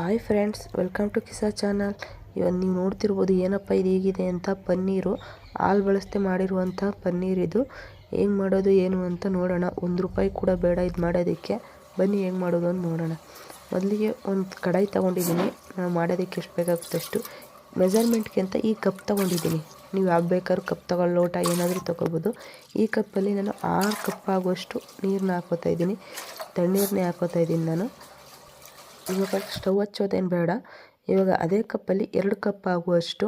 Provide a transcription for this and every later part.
Hi friends welcome to Kisa channel ಇವಾಗ ನೀವು ನೋಡ್ತಿರ್ಬೋದು ಏನಪ್ಪ ಇದು ಹೀಗಿದೆ ಅಂತ ಪನ್ನೀರು ಹಾಲು ಬಳಸದೆ ಮಾಡಿರುವಂಥ ಪನ್ನೀರ್ ಇದು. ಹೆಂಗೆ ಮಾಡೋದು, ಏನು ಅಂತ ನೋಡೋಣ. ಒಂದು ರೂಪಾಯಿ ಕೂಡ ಬೇಡ ಇದು ಮಾಡೋದಕ್ಕೆ. ಬನ್ನಿ ಹೆಂಗೆ ಮಾಡೋದು ಅಂತ ನೋಡೋಣ. ಮೊದಲಿಗೆ ಒಂದು ಕಡಾಯಿ ತೊಗೊಂಡಿದ್ದೀನಿ. ನಾವು ಮಾಡೋದಕ್ಕೆ ಎಷ್ಟು ಬೇಕಾಗುತ್ತೆ ಅಷ್ಟು. ಮೆಜರ್ಮೆಂಟ್ಗೆ ಅಂತ ಈ ಕಪ್ ತೊಗೊಂಡಿದ್ದೀನಿ. ನೀವು ಯಾವ ಬೇಕಾದ್ರೂ ಕಪ್ ತಗೊಳ್ಳೋ ಲೋಟ ಏನಾದರೂ ತೊಗೋಬೋದು. ಈ ಕಪ್ಪಲ್ಲಿ ನಾನು ಆರು ಕಪ್ ಆಗುವಷ್ಟು ನೀರನ್ನ ಹಾಕೋತಾ ಇದ್ದೀನಿ. ತಣ್ಣೀರನ್ನೇ ಹಾಕೋತಾ ಇದ್ದೀನಿ ನಾನು. ಇವಾಗ ಸ್ಟವ್ ಹಚ್ಚೋದೇನು ಬೇಡ. ಇವಾಗ ಅದೇ ಕಪ್ಪಲ್ಲಿ ಎರಡು ಕಪ್ ಆಗುವಷ್ಟು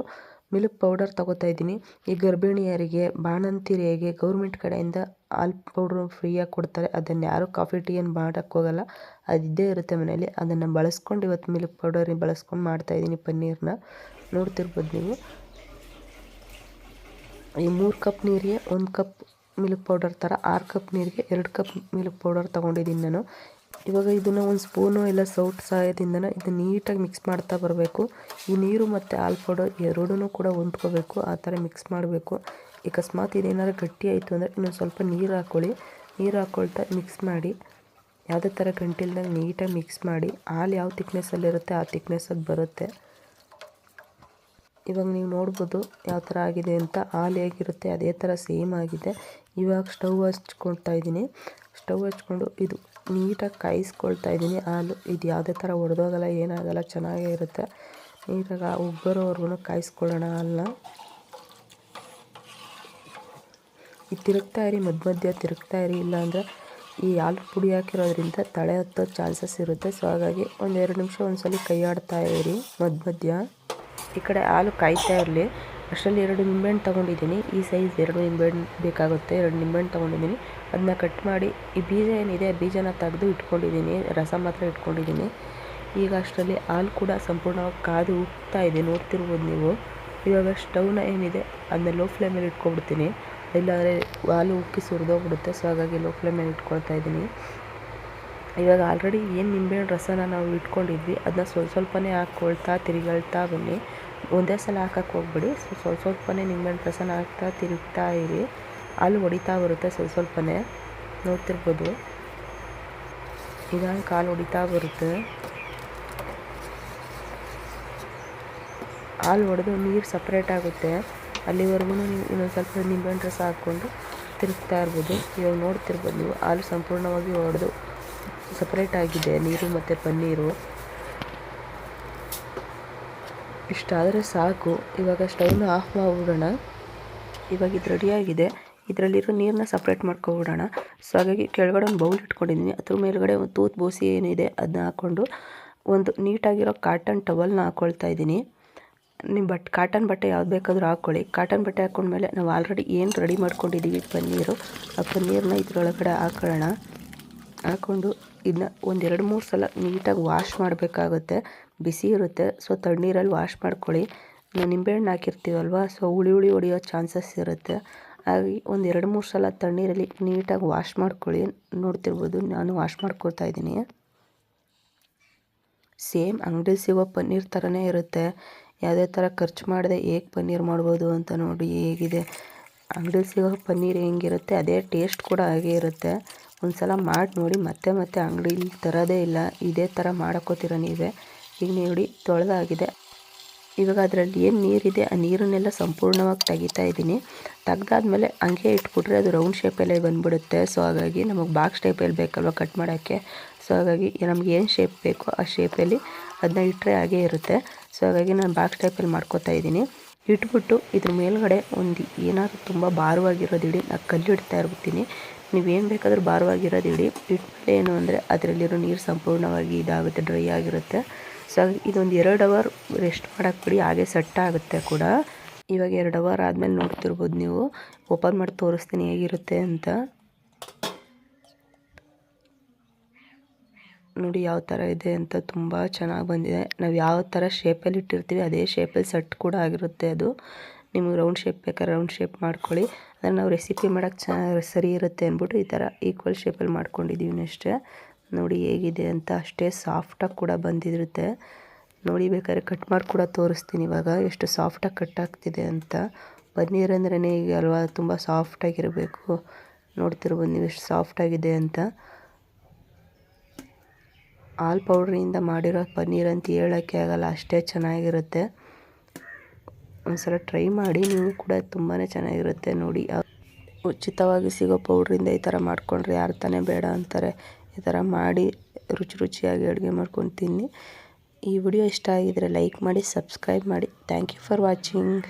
ಮಿಲ್ಕ್ ಪೌಡರ್ ತೊಗೋತಾ ಇದ್ದೀನಿ. ಈ ಗರ್ಭಿಣಿಯರಿಗೆ, ಬಾಣಂತಿಯರಿಗೆ ಗೌರ್ಮೆಂಟ್ ಕಡೆಯಿಂದ ಹಾಲು ಪೌಡ್ರು ಫ್ರೀಯಾಗಿ ಕೊಡ್ತಾರೆ. ಅದನ್ನು ಯಾರು ಕಾಫಿ, ಟೀ ಏನು ಮಾಡೋಕ್ಕೆ ಹೋಗಲ್ಲ. ಅದು ಇದ್ದೇ ಇರುತ್ತೆ ಮನೇಲಿ ಅದನ್ನು ಬಳಸ್ಕೊಂಡು ಇವತ್ತು ಮಿಲ್ಕ್ ಪೌಡರ್ ಬಳಸ್ಕೊಂಡು ಮಾಡ್ತಾಯಿದ್ದೀನಿ ಪನ್ನೀರನ್ನ ನೋಡ್ತಿರ್ಬೋದು ನೀವು. ಈ ಮೂರು ಕಪ್ ನೀರಿಗೆ ಒಂದು ಕಪ್ ಮಿಲ್ಕ್ ಪೌಡರ್ ಥರ ಆರು ಕಪ್ ನೀರಿಗೆ ಎರಡು ಕಪ್ ಮಿಲ್ಕ್ ಪೌಡರ್ ತೊಗೊಂಡಿದ್ದೀನಿ ನಾನು. ಇವಾಗ ಇದನ್ನು ಒಂದು ಸ್ಪೂನು ಇಲ್ಲ ಸೌಟ್ ಸಹಾಯದಿಂದ ಇದು ನೀಟಾಗಿ ಮಿಕ್ಸ್ ಮಾಡ್ತಾ ಬರಬೇಕು. ಈ ನೀರು ಮತ್ತು ಹಾಲು ಪೌಡರ್ ಎರಡೂ ಕೂಡ ಹೊಂದ್ಕೋಬೇಕು, ಆ ಥರ ಮಿಕ್ಸ್ ಮಾಡಬೇಕು. ಅಕಸ್ಮಾತ್ ಇದೇನಾದ್ರು ಗಟ್ಟಿ ಆಯಿತು ಅಂದರೆ ಇನ್ನೊಂದು ಸ್ವಲ್ಪ ನೀರು ಹಾಕ್ಕೊಳ್ಳಿ ನೀರು ಹಾಕ್ಕೊಳ್ತಾ ಮಿಕ್ಸ್ ಮಾಡಿ, ಯಾವುದೇ ಥರ ಗಂಟಿಲ್ದಂಗೆ ನೀಟಾಗಿ ಮಿಕ್ಸ್ ಮಾಡಿ, ಹಾಲು ಯಾವ ತಿಕ್ನೆಸ್ಸಲ್ಲಿರುತ್ತೆ ಆ ತಿಕ್ನೆಸ್ಸಾಗಿ ಬರುತ್ತೆ. ಇವಾಗ ನೀವು ನೋಡ್ಬೋದು ಯಾವ ಥರ ಆಗಿದೆ ಅಂತ, ಹಾಲು ಹೇಗಿರುತ್ತೆ, ಅದೇ ಥರ ಸೇಮ್ ಆಗಿದೆ. ಇವಾಗ ಸ್ಟವ್ ಹಚ್ಕೊಳ್ತಾ ಇದ್ದೀನಿ ಸ್ಟವ್ ಹಚ್ಕೊಂಡು ಇದು ನೀಟಾಗಿ ಕಾಯಿಸ್ಕೊಳ್ತಾ ಇದ್ದೀನಿ. ಹಾಲು ಇದು ಯಾವುದೇ ಥರ ಒಡೆದೋಗಲ್ಲ, ಏನಾಗಲ್ಲ, ಚೆನ್ನಾಗೇ ಇರುತ್ತೆ. ನೀಟಾಗಿ ಉಬ್ಬರೋವರೆಗೂ ಕಾಯಿಸ್ಕೊಳ್ಳೋಣ ಹಾಲನ್ನ ಈ ತಿರುಗ್ತಾ ಇರಿ, ಮಧ್ಯ ಮಧ್ಯ ತಿರುಗ್ತಾ ಇರಿ. ಇಲ್ಲಾಂದರೆ ಈ ಹಾಲು ಪುಡಿ ಹಾಕಿರೋದ್ರಿಂದ ತಳೆ ಹತ್ತೋ ಚಾನ್ಸಸ್ ಇರುತ್ತೆ. ಸೊ, ಹಾಗಾಗಿ ಒಂದೆರಡು ನಿಮಿಷ ಒಂದ್ಸಲ ಕೈ ಆಡ್ತಾ ಇರಿ ಮಧ್ಯ ಮಧ್ಯ. ಈ ಕಡೆ ಹಾಲು ಕಾಯ್ತಾ ಇರಲಿ. ಅಷ್ಟರಲ್ಲಿ ಎರಡು ನಿಂಬೆಹಣ್ಣು ತೊಗೊಂಡಿದ್ದೀನಿ. ಈ ಸೈಜ್ ಎರಡು ನಿಂಬೆಹಣ್ಣು ಬೇಕಾಗುತ್ತೆ. ಎರಡು ನಿಂಬೆಹಣ್ಣು ತೊಗೊಂಡಿದ್ದೀನಿ. ಅದನ್ನ ಕಟ್ ಮಾಡಿ, ಈ ಬೀಜ ಏನಿದೆ ಬೀಜನ ತೆಗೆದು ಇಟ್ಕೊಂಡಿದ್ದೀನಿ. ರಸ ಮಾತ್ರ ಇಟ್ಕೊಂಡಿದ್ದೀನಿ. ಈಗ ಅಷ್ಟರಲ್ಲಿ ಹಾಲು ಕೂಡ ಸಂಪೂರ್ಣವಾಗಿ ಕಾದು ಉಪ್ತಾ ಇದೆ. ನೋಡ್ತಿರ್ಬೋದು ನೀವು. ಇವಾಗ ಸ್ಟವ್ನ ಏನಿದೆ, ಅದನ್ನ ಲೋ ಫ್ಲೇಮಲ್ಲಿ ಇಟ್ಕೊಬಿಡ್ತೀನಿ ಇಲ್ಲಾಂದರೆ ಹಾಲು ಉಕ್ಕಿ ಸುರಿದೋಗ್ಬಿಡುತ್ತೆ. ಸೊ ಹಾಗಾಗಿ ಲೋ ಫ್ಲೇಮಲ್ಲಿ ಇಟ್ಕೊಳ್ತಾ ಇದ್ದೀನಿ. ಇವಾಗ ಆಲ್ರೆಡಿ ಏನು ನಿಂಬೆಹಣ್ಣು ರಸನ ನಾವು ಇಟ್ಕೊಂಡಿದ್ವಿ, ಅದನ್ನ ಸ್ವಲ್ಪ ಸ್ವಲ್ಪನೇ ಹಾಕ್ಕೊಳ್ತಾ ತಿರುಗಳ್ತಾ ಬನ್ನಿ. ಒಂದೇ ಸಲ ಹಾಕಕ್ಕೆ ಹೋಗ್ಬಿಡಿ. ಸ್ವಲ್ಪ ಸ್ವಲ್ಪನೇ ನಿಂಬೆಹಣ್ಣು ರಸನ ಹಾಕ್ತಾ ತಿರುಗ್ತಾ ಇರಿ. ಹಾಲು ಹೊಡಿತಾ ಬರುತ್ತೆ ಸ್ವಲ್ಪ ಸ್ವಲ್ಪನೇ. ನೋಡ್ತಿರ್ಬೋದು. ಇದಾಗಿ ಕಾಲು ಹೊಡಿತಾ ಬರುತ್ತೆ. ಹಾಲು ಹೊಡೆದು ನೀರು ಸಪ್ರೇಟ್ ಆಗುತ್ತೆ. ಅಲ್ಲಿವರೆಗೂ ನೀವು ಇನ್ನೊಂದು ಸ್ವಲ್ಪ ನಿಂಬೆಹಣ್ಣು ರಸ ಹಾಕ್ಕೊಂಡು ತಿರುಗ್ತಾ ಇರ್ಬೋದು. ಇವಾಗ ನೋಡ್ತಿರ್ಬೋದು ನೀವು ಹಾಲು ಸಂಪೂರ್ಣವಾಗಿ ಹೊಡೆದು ಸಪ್ರೇಟ್ ಆಗಿದೆ. ನೀರು ಮತ್ತು ಪನ್ನೀರು. ಇಷ್ಟಾದರೆ ಸಾಕು. ಇವಾಗ ಸ್ಟವ್ನ ಆಫ್ ಮಾಡಿಬಿಡೋಣ. ಇವಾಗ ಇದು ರೆಡಿಯಾಗಿದೆ ಇದರಲ್ಲಿರೋ ನೀರನ್ನ ಸಪ್ರೇಟ್ ಮಾಡ್ಕೊಬಿಡೋಣ. ಸೊ ಹಾಗಾಗಿ ಕೆಳಗಡೆ ಒಂದು ಬೌಲ್ ಇಟ್ಕೊಂಡಿದ್ದೀನಿ ಅದ್ರ ಮೇಲ್ಗಡೆ ಒಂದು ತೂತ್ ಬೋಸಿ ಏನಿದೆ ಅದನ್ನ ಹಾಕ್ಕೊಂಡು ಒಂದು ನೀಟಾಗಿರೋ ಕಾಟನ್ ಟವಲ್ನ ಹಾಕ್ಕೊಳ್ತಾ ಇದ್ದೀನಿ ನಿಮ್ಮ ಬಟ್ ಕಾಟನ್ ಬಟ್ಟೆ ಯಾವ್ದು ಬೇಕಾದರೂ ಹಾಕ್ಕೊಳ್ಳಿ ಕಾಟನ್ ಬಟ್ಟೆ ಹಾಕ್ಕೊಂಡ್ಮೇಲೆ ನಾವು ಆಲ್ರೆಡಿ ಏನು ರೆಡಿ ಮಾಡ್ಕೊಂಡಿದ್ದೀವಿ ಪನ್ನೀರು, ಆ ಪನ್ನೀರನ್ನ ಇದ್ರೊಳಗಡೆ ಹಾಕೊಳ್ಳೋಣ ಹಾಕ್ಕೊಂಡು ಇದನ್ನ ಒಂದೆರಡು ಮೂರು ಸಲ ನೀಟಾಗಿ ವಾಶ್ ಮಾಡಬೇಕಾಗುತ್ತೆ. ಬಿಸಿ ಇರುತ್ತೆ. ಸೊ ತಣ್ಣೀರಲ್ಲಿ ವಾಶ್ ಮಾಡ್ಕೊಳ್ಳಿ. ನಿಂಬೆಹಣ್ಣು ಹಾಕಿರ್ತೀವಲ್ವ? ಸೊ ಹುಳಿ ಹುಳಿ ಹೊಡಿಯೋ ಚಾನ್ಸಸ್ ಇರುತ್ತೆ. ಹಾಗಾಗಿ ಒಂದು ಎರಡು ಮೂರು ಸಲ ತಣ್ಣೀರಲ್ಲಿ ನೀಟಾಗಿ ವಾಶ್ ಮಾಡ್ಕೊಳ್ಳಿ. ನೋಡ್ತಿರ್ಬೋದು, ನಾನು ವಾಶ್ ಮಾಡ್ಕೊಳ್ತಾ ಇದ್ದೀನಿ. ಸೇಮ್ ಅಂಗಡಿ ಸಿಗೋ ಪನ್ನೀರ್ ಥರನೇ ಇರುತ್ತೆ. ಯಾವುದೇ ಥರ ಖರ್ಚು ಮಾಡದೆ ಹೇಗೆ ಪನ್ನೀರ್ ಮಾಡ್ಬೋದು ಅಂತ ನೋಡಿ ಹೇಗಿದೆ. ಅಂಗಡಿಲಿ ಸಿಗೋ ಪನ್ನೀರ್ ಹೆಂಗಿರುತ್ತೆ, ಅದೇ ಟೇಸ್ಟ್ ಕೂಡ ಹಾಗೆ ಇರುತ್ತೆ. ಒಂದು ಸಲ ಮಾಡಿ ನೋಡಿ, ಮತ್ತೆ ಮತ್ತೆ ಅಂಗಡಿಲಿ ತರೋದೇ ಇಲ್ಲ. ಇದೇ ಥರ ಮಾಡಕ್ಕೋತೀರ ನೀವೇ? ಈಗ ನೋಡಿ ತೊಳೆದಾಗಿದೆ. ಇವಾಗ ಅದರಲ್ಲಿ ಏನು ನೀರಿದೆ. ಆ ನೀರನ್ನೆಲ್ಲ ಸಂಪೂರ್ಣವಾಗಿ ತೆಗಿತಾ ಇದ್ದೀನಿ. ತೆಗ್ದಾದ್ಮೇಲೆ ಹಂಗೆ ಇಟ್ಬಿಟ್ರೆ ಅದು ರೌಂಡ್ ಶೇಪಲ್ಲೇ ಬಂದುಬಿಡುತ್ತೆ. ಸೊ ಹಾಗಾಗಿ ನಮಗೆ ಬಾಕ್ಸ್ ಟೈಪಲ್ಲಿ ಬೇಕಲ್ವ ಕಟ್ ಮಾಡೋಕ್ಕೆ? ಸೊ ಹಾಗಾಗಿ ನಮ್ಗೆ ಏನು ಶೇಪ್ ಬೇಕೋ ಆ ಶೇಪಲ್ಲಿ ಅದನ್ನ ಇಟ್ಟರೆ ಹಾಗೇ ಇರುತ್ತೆ. ಸೊ ಹಾಗಾಗಿ ನಾನು ಬಾಕ್ಸ್ ಟೈಪಲ್ಲಿ ಮಾಡ್ಕೋತಾ ಇದ್ದೀನಿ. ಇಟ್ಬಿಟ್ಟು ಇದ್ರ ಮೇಲ್ಗಡೆ ಒಂದು ಏನಾದರೂ ತುಂಬ ಭಾರವಾಗಿರೋದು ಇಡಿ. ನಾನು ಕಲ್ಲು ಇಡ್ತಾ ಇರ್ಬಿಡ್ತೀನಿ. ನೀವೇನು ಬೇಕಾದರೂ ಭಾರವಾಗಿರೋದು ಇಡಿ. ಇಟ್ಮೇಲೆ ಏನು ಅಂದರೆ ಅದರಲ್ಲಿರೋ ನೀರು ಸಂಪೂರ್ಣವಾಗಿ ಇದಾಗುತ್ತೆ ಡ್ರೈ ಆಗಿರುತ್ತೆ. ಸೊ ಇದೊಂದು ಎರಡು ಅವರ್ ರೆಸ್ಟ್ ಮಾಡೋಕ್ಕೆ ಬಿಡಿ, ಹಾಗೆ ಸೆಟ್ ಆಗುತ್ತೆ ಕೂಡ. ಇವಾಗ ಎರಡು ಅವರ್ ಆದಮೇಲೆ ನೋಡ್ತಿರ್ಬೋದು ನೀವು. ಓಪನ್ ಮಾಡಿ ತೋರಿಸ್ತೀನಿ ಹೇಗಿರುತ್ತೆ ಅಂತ. ನೋಡಿ ಯಾವ ಥರ ಇದೆ ಅಂತ ತುಂಬ ಚೆನ್ನಾಗಿ ಬಂದಿದೆ. ನಾವು ಯಾವ ಥರ ಶೇಪಲ್ಲಿ ಇಟ್ಟಿರ್ತೀವಿ, ಅದೇ ಶೇಪಲ್ಲಿ ಸೆಟ್ ಕೂಡ ಆಗಿರುತ್ತೆ ಅದು. ನಿಮಗೆ ರೌಂಡ್ ಶೇಪ್ ಬೇಕಾದ್ರೆ ರೌಂಡ್ ಶೇಪ್ ಮಾಡ್ಕೊಳ್ಳಿ. ಅದನ್ನು ನಾವು ರೆಸಿಪಿ ಮಾಡೋಕ್ಕೆ ಚೆನ್ನಾಗಿ ಸರಿ ಇರುತ್ತೆ ಅಂದ್ಬಿಟ್ಟು ಈ ಥರ ಈಕ್ವಲ್ ಶೇಪಲ್ಲಿ ಮಾಡ್ಕೊಂಡಿದ್ದೀವಿ ಅಷ್ಟೇ. ನೋಡಿ ಹೇಗಿದೆ ಅಂತ ಅಷ್ಟೇ ಸಾಫ್ಟಾಗಿ ಕೂಡ ಬಂದಿರುತ್ತೆ. ನೋಡಿ ಬೇಕಾದ್ರೆ ಕಟ್ ಮಾಡಿ ಕೂಡ ತೋರಿಸ್ತೀನಿ ಇವಾಗ, ಎಷ್ಟು ಸಾಫ್ಟಾಗಿ ಕಟ್ ಆಗ್ತಿದೆ ಅಂತ. ಪನ್ನೀರ್ ಅಂದ್ರೇ ಈಗ ಅಲ್ವಾ, ತುಂಬ ಸಾಫ್ಟಾಗಿರಬೇಕು ನೋಡ್ತಿರ್ಬೋದು ನೀವು ಎಷ್ಟು ಸಾಫ್ಟಾಗಿದೆ ಅಂತ. ಹಾಲು ಪೌಡ್ರಿಂದ ಮಾಡಿರೋ ಪನ್ನೀರ್ ಅಂತ ಹೇಳೋಕ್ಕೆ ಆಗಲ್ಲ, ಅಷ್ಟೇ ಚೆನ್ನಾಗಿರುತ್ತೆ. ಒಂದ್ಸಲ ಟ್ರೈ ಮಾಡಿ, ನೀವು ಕೂಡ ತುಂಬಾ ಚೆನ್ನಾಗಿರುತ್ತೆ ನೋಡಿ. ಉಚಿತವಾಗಿ ಸಿಗೋ ಪೌಡ್ರಿಂದ ಈ ಥರ ಮಾಡಿಕೊಂಡ್ರೆ ಯಾರು ತಾನೇ ಬೇಡ ಅಂತಾರೆ. ಈ ಥರ ಮಾಡಿ ರುಚಿ ರುಚಿಯಾಗಿ ಅಡುಗೆ ಮಾಡ್ಕೊಂಡು ತಿನ್ನಿ. ಈ ವಿಡಿಯೋ ಇಷ್ಟ ಆಗಿದ್ದರೆ ಲೈಕ್ ಮಾಡಿ ಸಬ್ಸ್ಕ್ರೈಬ್ ಮಾಡಿ. Thank you for watching